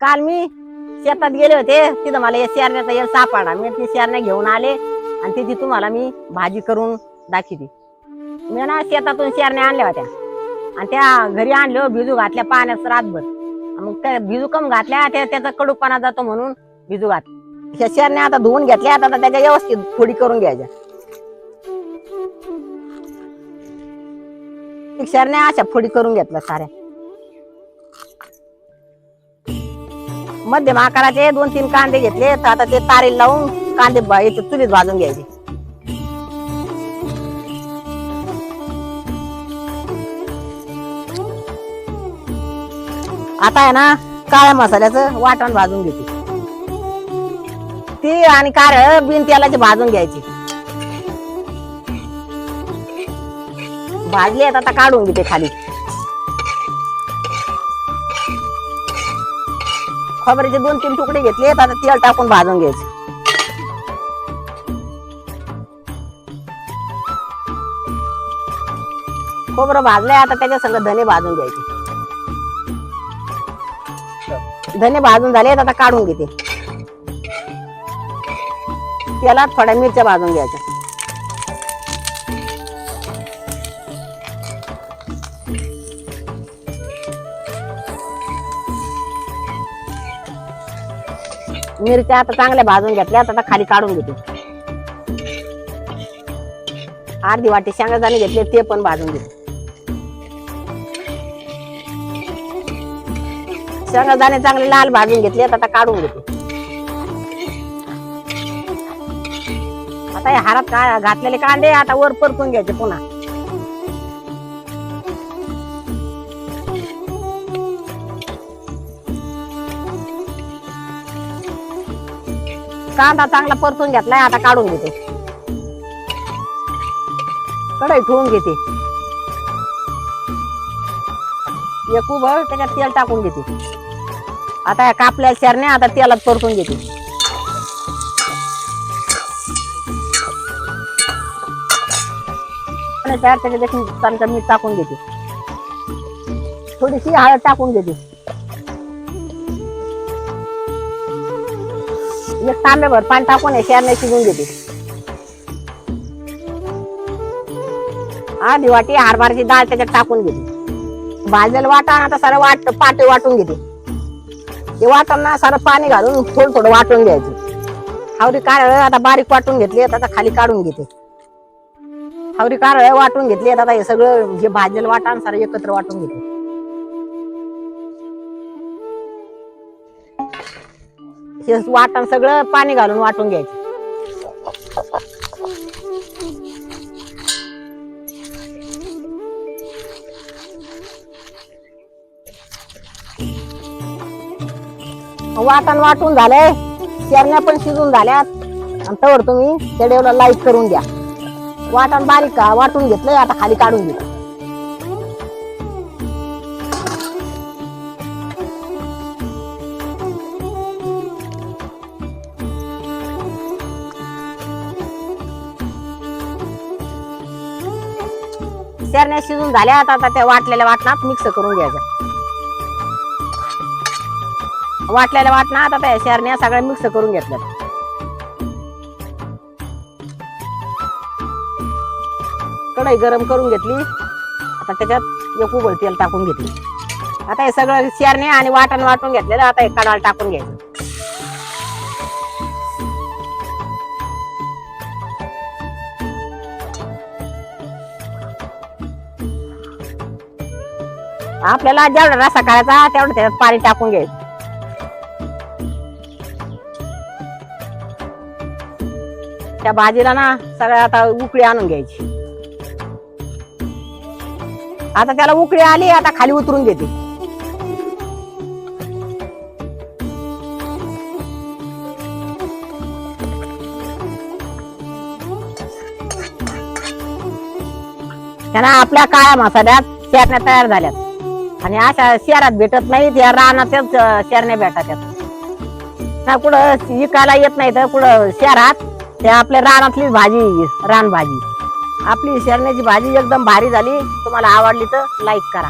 काल मी शेतात गेले होते तिथं मला या शेरण्याचा येळ सापडा. मी ती शेरण्या घेऊन आले आणि त्याची तुम्हाला मी भाजी करून दाखिली मी ना शेतातून शेरण्या आणल्या होत्या. आणि त्या घरी आणल्या भिजू हो, घातल्या पाण्यात रातभर. मग त्या भिजू कम घातल्या त्या त्याचा कडूपणा जातो म्हणून भिजू घात ह्या शेरण्या आता धुवून घेतल्या आता त्याच्या व्यवस्थित फोडी करून घ्यायच्या. शेरण्या अशा फोडी करून घेतल्या साऱ्या. मध्यम आकाराचे दोन तीन कांदे घेतले तर आता ते तारे लावून कांदे याचे चुलीत भाजून घ्यायचे. आता आहे ना काळ्या मसाल्याचं वाटण भाजून घेते. ती आणि कार बिन तेलाची भाजून घ्यायची. भाजली आता काढून घेते खाली. खोबऱ्याचे दोन तीन तुकडे घेतले आता तेल टाकून भाजून घ्यायचे. खोबरं भाजलंय आता त्याच्या संग धने भाजून घ्यायचे. धने भाजून झाले आता काढून घेते. त्याला थोड्या मिरच्या भाजून घ्यायच्या. मिरच्या आता चांगल्या भाजून घेतल्या आता खाली काढून घेते अर्धी वाटी शेंगादाणे घेतले ते पण भाजून घेते. शेंगादाणे चांगले लाल भाजून घेतले आता काढून घेते आता हे हारात का घातलेले कांदे आता वर परतून घ्यायचे पुन्हा. कांदा चांगला परतून घेतलाय आता काढून घेते. कढई ठेवून घेते. एक उभं त्याच्यात तेल टाकून घेते. आता या कापल्या शेरण्या आता तेलात परतून घेते. आणि तयार त्याच्यात चमचा मीठ टाकून घेते. थोडीशी हळद टाकून घेते. एक तांब्याभर पाणी टाकून हे शेरण्या शिजून घेते. आधी वाटी हरभराची डाळ त्याच्यात टाकून घेते. भाजलेलं वाटा आता सारं वाट पाटे वाटून घेते. ते वाटण सारं पाणी घालून थोडं थोडं वाटून घ्यायचं. हावरी कारळ आता बारीक वाटून घेतली आता खाली काढून घेते. हावरी कारळ वाटून घेतली आता हे सगळं जे भाजलेलं वाटा सारं एकत्र वाटून घेते. हे वाटण सगळं पाणी घालून वाटून घ्यायचं. वाटण वाटून झालंय. चरण्या पण शिजून झाल्यात. आणि तवर तुम्ही चढेवला लाइट करून द्या वाटण बारीक का? वाटून घेतलंय आता खाली काढून घेतलं शेरण्या शिजून झाल्या आता त्या वाटलेल्या वाटणात मिक्स करून घ्यायचं वाटलेल्या वाटणात आता त्या शेरण्या सगळ्या मिक्स करून घेतल्या कढई गरम करून घेतली. आता त्याच्यात एक उघड तेल टाकून घेतली. आता हे सगळं शेरणे आणि वाटण वाटून घेतलेलं. आता हे कडाळ टाकून घ्यायचं. आपल्याला जेवढा रसा करायचा तेवढं त्याच्यात पाणी टाकून घ्यायचं त्या भाजीला ना सगळ्या आता उकळी आणून घ्यायची. आता त्याला उकळी आली आता खाली उतरून घेते त्यांना आपल्या काळ्या मसाल्यात शेरण्या तयार झाल्यात. आणि अशा शहरात भेटत नाहीत या रानातच शेरण्या भेटतात. ना कुठं विकायला येत नाही तर कुठं शहरात ते आपल्या रानातलीच भाजी रान भाजी आपली शेरण्याची भाजी एकदम भारी झाली. तुम्हाला आवडली तर लाईक करा.